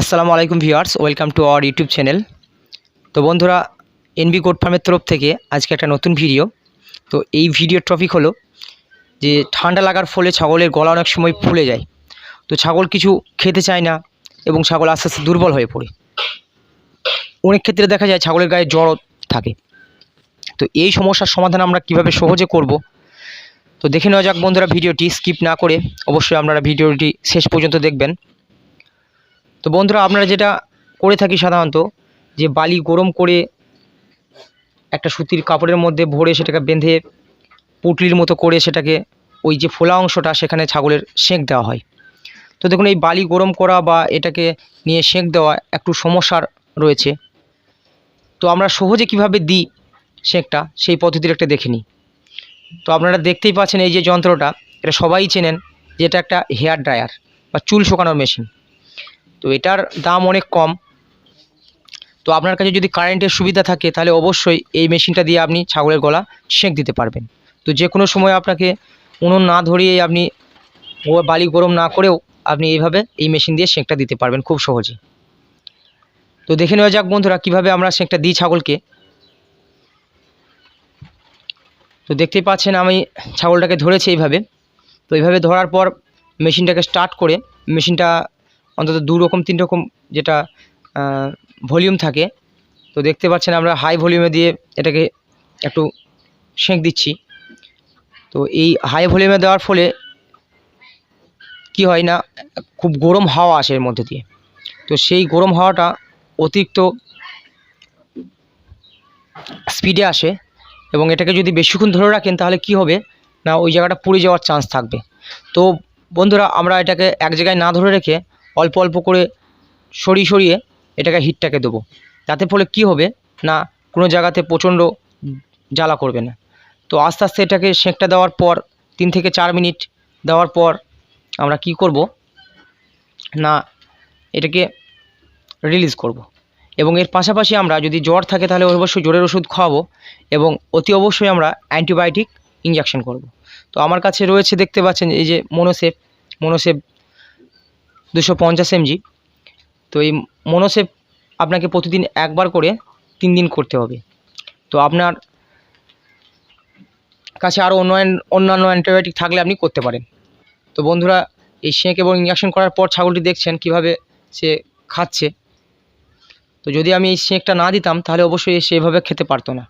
আসসালামু আলাইকুম viewers, welcome to our YouTube channel. তো বন্ধুরা, এনবি গোট ফার্মের তরফ থেকে আজকে একটা নতুন ভিডিও। তো এই ভিডিওর টপিক হলো যে ঠান্ডা লাগার ফলে ছাগলের গলা অনেক সময় ফুলে যায়। তো ছাগল কিছু খেতে চায় না এবং ছাগল আস্তে আস্তে দুর্বল হয়ে পড়ে। অনেক ক্ষেত্রে দেখা যায় ছাগলের গায়ে জ্বর থাকে। তো এই সমস্যার সমাধান আমরা কীভাবে সহজে করব? তো দেখে নেওয়া যাক বন্ধুরা, ভিডিওটি স্কিপ না করে অবশ্যই আপনারা ভিডিওটি শেষ পর্যন্ত দেখবেন। তো বন্ধুরা, আপনারা যেটা করে থাকি সাধারণত, যে বালি গরম করে একটা সুতির কাপড়ের মধ্যে ভরে সেটাকে বেঁধে পুটলির মতো করে সেটাকে ওই যে ফোলা অংশটা সেখানে ছাগলের সেঁক দেওয়া হয়। তো দেখুন, এই বালি গরম করা বা এটাকে নিয়ে সেঁক দেওয়া একটু সমস্যার রয়েছে। তো আমরা সহজে কীভাবে দিই সেঁকটা? সেই পদ্ধতির একটা দেখে নিই। তো আপনারা দেখতেই পাচ্ছেন এই যে যন্ত্রটা, এটা সবাই চেনেন যে এটা একটা হেয়ার ড্রায়ার বা চুল শুকানোর মেশিন। তো এটার দাম অনেক কম। তো আপনার কাছে যদি কারেন্টের সুবিধা থাকে, তাহলে অবশ্যই এই মেশিনটা দিয়ে আপনি ছাগলের গলা সেঁক দিতে পারবেন। তো যে কোনো সময় আপনাকে উনুন না ধরিয়ে আপনি বালি গরম না করেও আপনি এইভাবে এই মেশিন দিয়ে সেঁকটা দিতে পারবেন খুব সহজে। তো দেখে নেওয়া যাক বন্ধুরা, কীভাবে আমরা সেঁকটা দিই ছাগলকে। তো দেখতেই পাচ্ছেন আমি ছাগলটাকে ধরেছি এইভাবে। তো এইভাবে ধরার পর মেশিনটাকে স্টার্ট করে মেশিনটা অন্তত দু রকম, তিন রকম যেটা ভলিউম থাকে। তো দেখতে পাচ্ছেন আমরা হাই ভলিউমে দিয়ে এটাকে একটু সেঁক দিচ্ছি। তো এই হাই ভলিউমে দেওয়ার ফলে কি হয় না, খুব গরম হাওয়া আসে এর মধ্যে দিয়ে। তো সেই গরম হাওয়াটা অতিরিক্ত স্পিডে আসে এবং এটাকে যদি বেশিক্ষণ ধরে রাখেন তাহলে কি হবে না, ওই জায়গাটা পুড়ে যাওয়ার চান্স থাকবে। তো বন্ধুরা, আমরা এটাকে এক জায়গায় না ধরে রেখে অল্প অল্প করে সরিয়ে সরিয়ে এটাকে হিটটাকে দেবো তাতে ফলে কি হবে না কোনো জায়গাতে প্রচণ্ড জ্বালা করবে না তো আস্তে আস্তে এটাকে সেঁকটা দেওয়ার পর, তিন থেকে চার মিনিট দেওয়ার পর আমরা কি করব না এটাকে রিলিজ করব। এবং এর পাশাপাশি আমরা যদি জ্বর থাকে তাহলে অবশ্যই জ্বরের ওষুধ খাওয়াবো এবং অতি অবশ্যই আমরা অ্যান্টিবায়োটিক ইঞ্জেকশন করব। তো আমার কাছে রয়েছে, দেখতে পাচ্ছেন এই যে মনোসেপ মনোসেপ দুশো পঞ্চাশ এমজি। তো এই মনোসেপ আপনাকে প্রতিদিন একবার করে তিন দিন করতে হবে। তো আপনার কাছে আরও অন্য অন্যান্য অ্যান্টিবায়োটিক থাকলে আপনি করতে পারেন। তো বন্ধুরা, এই সেঁক এবং ইঞ্জেকশন করার পর ছাগলটি দেখছেন কীভাবে সে খাচ্ছে। তো যদি আমি এই সেঁকটা না দিতাম, তাহলে অবশ্যই সে এভাবে খেতে পারতো না।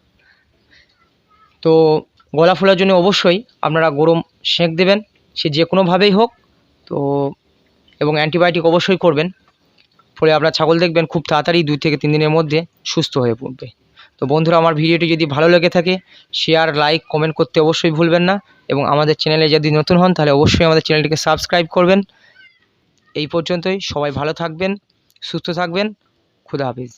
তো গলা ফোলার জন্য অবশ্যই আপনারা গরম সেঁক দেবেন। সে যে কোনোভাবেই হোক, তো এবং অ্যান্টিবায়োটিক অবশ্যই করবেন। ফলে আপনার ছাগল দেখবেন খুব তাড়াতাড়ি দুই থেকে তিন দিনের মধ্যে সুস্থ হয়ে পড়বে। তো বন্ধুরা, আমার ভিডিওটি যদি ভালো লেগে থাকে শেয়ার লাইক কমেন্ট করতে অবশ্যই ভুলবেন না। এবং আমাদের চ্যানেলে যদি নতুন হন, তাহলে অবশ্যই আমাদের চ্যানেলটিকে সাবস্ক্রাইব করবেন। এই পর্যন্তই, সবাই ভালো থাকবেন, সুস্থ থাকবেন, খুদা হাফিজ।